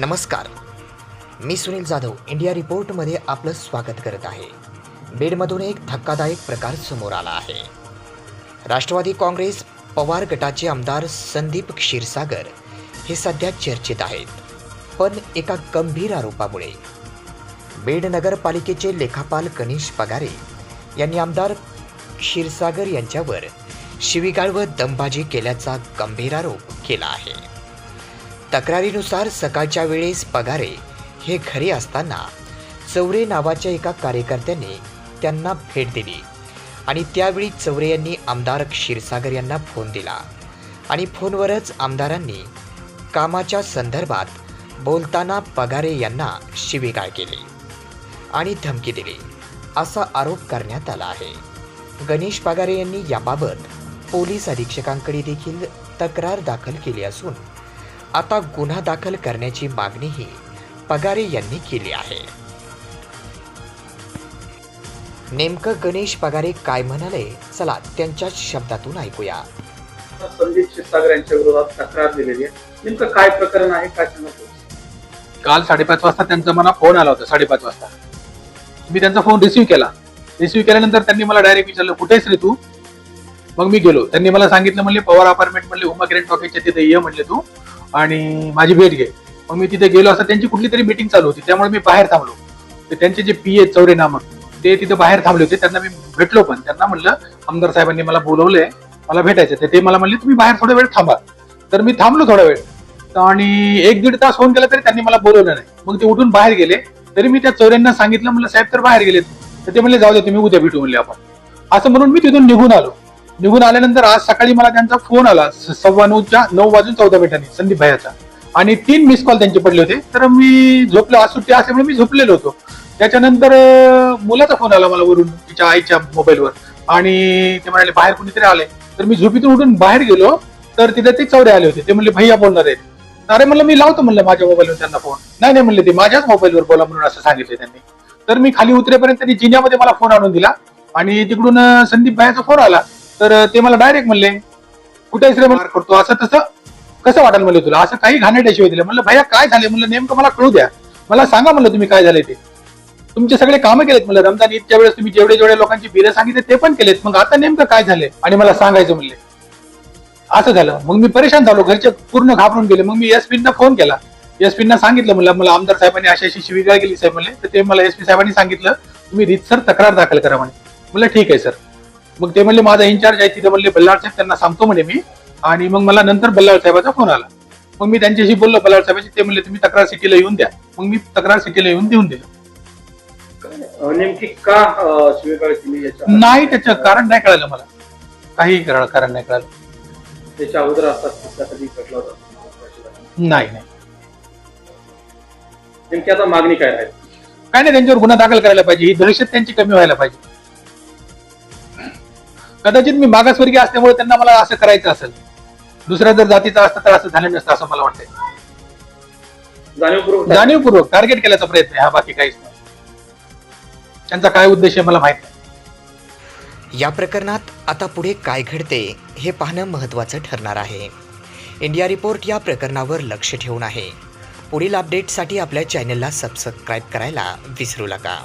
नमस्कार. मी सुनील जाधव इंडिया रिपोर्टमध्ये आपलं स्वागत करत आहे. बीडमधून एक धक्कादायक प्रकार समोर आला आहे. राष्ट्रवादी काँग्रेस पवार गटाचे आमदार संदीप क्षीरसागर हे सध्या चर्चेत आहेत पण एका गंभीर आरोपामुळे. बीड नगरपालिकेचे लेखापाल गणेश पगारे यांनी आमदार क्षीरसागर यांच्यावर शिवीगाळ व दमबाजी केल्याचा गंभीर आरोप केला आहे. तक्रारीनुसार सकाळच्या वेळेस पगारे हे घरी असताना चौरे नावाच्या एका कार्यकर्त्याने त्यांना भेट दिली आणि त्यावेळी चौरे यांनी आमदार क्षीरसागर यांना फोन दिला आणि फोनवरच आमदारांनी कामाच्या संदर्भात बोलताना पगारे यांना शिवीगाळ केली आणि धमकी दिली. असा आरोप करण्यात आला आहे. गणेश पगारे यांनी याबाबत पोलीस अधीक्षकांकडे देखील तक्रार दाखल केली असून आता गुन्हा दाखल करण्याची मागणीही पगारे यांनी केली आहे. नेमकं गणेश पगारे काय म्हणाले चला त्यांच्याच शब्दातून ऐकूया. संदीप क्षीरसागर यांच्या विरोधात तक्रार दिलेली आहे. नेमकं काय प्रकरण आहे काय सांगतो काल साडेपाच वाजता त्यांचा मला फोन आला होता साडेपाच वाजता. मी त्यांचा फोन रिसिव्ह केला. रिसिव्ह केल्यानंतर त्यांनी मला डायरेक्ट विचारलं कुठेच रे तू? मग मी गेलो. त्यांनी मला सांगितलं म्हणले पवार अपार्टमेंट म्हणले उमा किरण टॉकीच्या तिथे ये म्हणले तू. आणि माझी भेट घे. मग मी तिथे गेलो असता त्यांची कुठली तरी मीटिंग चालू होती. त्यामुळे मी बाहेर थांबलो. तर त्यांचे जे पी ए चौरे नामक ते तिथे बाहेर थांबले होते. त्यांना मी भेटलो पण. त्यांना म्हणलं आमदार साहेबांनी मला बोलवलंय मला भेटायचं तर ते मला म्हणले तुम्ही बाहेर थोडा वेळ थांबा. तर मी थांबलो थोडा वेळ. आणि एक दीड तास फोन केला तरी त्यांनी मला बोलवलं नाही. मग ते उठून बाहेर गेले. तरी मी त्या चौऱ्यांना सांगितलं म्हणलं साहेब तर बाहेर गेले तर ते म्हणले जाऊ दे तुम्ही उद्या भेटू म्हणले आपण. असं म्हणून मी तिथून निघून आलो. निघून आल्यानंतर आज सकाळी मला त्यांचा फोन आला. स- सव्वा नऊच्या नऊ वाजून चौदा मिनिटांनी संदीप भयाचा आणि तीन मिस कॉल त्यांचे पडले होते. तर मी झोपलो आज सुट्टी असल्यामुळे मी झोपलेलो होतो. त्याच्यानंतर मुलाचा फोन आला मला वरून तिच्या आईच्या मोबाईलवर आणि ते म्हणाले बाहेर कुणीतरी आले तर मी झोपीतून उठून बाहेर गेलो. तर तिथे ते चौरे आले होते. ते म्हणले भैया बोलणार आहेत. अरे म्हणलं मी लावतो म्हणलं माझ्या मोबाईलवर त्यांना फोन नाही नाही म्हणले ते माझ्याच मोबाईलवर बोला म्हणून असं सांगितलं त्यांनी. तर मी खाली उतरेपर्यंत त्यांनी जिन्यामध्ये मला फोन आणून दिला. आणि तिकडून संदीप भायाचा फोन आला. तर ते मला डायरेक्ट म्हणले कुठे मार करतो. असं तसं कसं वाटेल म्हणलं तुला? असं काही घाणेरड्याशिवाय दिलं. म्हणलं भैया काय झाले? म्हणलं नेमकं मला कळू द्या. मला सांगा म्हणलं तुम्ही काय झाले ते. तुमचे सगळे कामं केलेत म्हणलं. रमजान ईदच्या वेळेस तुम्ही जेवढे जेवढे लोकांची बिरं सांगितले ते पण केलेत. मग आता नेमकं काय झाले आणि मला सांगायचं म्हणले. असं झालं. मग मी परेशान झालो. घरचे पूर्ण घाबरून गेले. मग मी एसपींना फोन केला. एसपींना सांगितलं म्हणलं मला आमदार साहेबांनी अशी अशी शिवीगाळ केली साहेब म्हणले. तर ते मला एसपी साहेबांनी सांगितलं तुम्ही रीतसर तक्रार दाखल करा म्हणे. म्हणलं ठीक आहे सर. मग ते म्हणले माझा इन्चार्ज आहे. तिथे म्हणले बल्लाळ साहेब त्यांना सांगतो म्हणे मी. आणि मग मला नंतर बल्लाळ साहेबाचा फोन आला. मग मी त्यांच्याशी बोललो बल्लाळ साहेबांशी. ते म्हणले तुम्ही तक्रार सिटीला येऊन द्या. मग मी तक्रार सिटीला येऊन देऊन दिलं. नेमकी का केली याच्या नाही त्याचं कारण नाही कळालं मला. काही कारण कारण नाही कळालं. त्याच्या अगोदर असतात किस्सा कधी घडला होता. नाही नाही. नेमकी आता मागणी काय राहील? काय नाही त्यांच्यावर गुन्हा दाखल करायला पाहिजे. ही दहशत त्यांची कमी व्हायला पाहिजे. कदाचित मी मागासवर्गीय असल्यामुळे त्यांना मला असं करायचं असेल. दुसऱ्या जर जातीचा असतं तर असं झालं नसतं असं मला वाटतंय. जाणीवपूर्वक. जाणीवपूर्वक टार्गेट केल्याचा प्रयत्न आहे हा बाकी काहीच नाही. त्यांचा काय उद्देश आहे मला माहीत नाही. या प्रकरणात आता पुढे काय घडते हे पाहणं महत्त्वाचं ठरणार आहे. इंडिया रिपोर्ट या प्रकरणावर लक्ष ठेवून आहे. पुढील अपडेटसाठी आपल्या चॅनलला सबस्क्राईब करायला विसरू नका.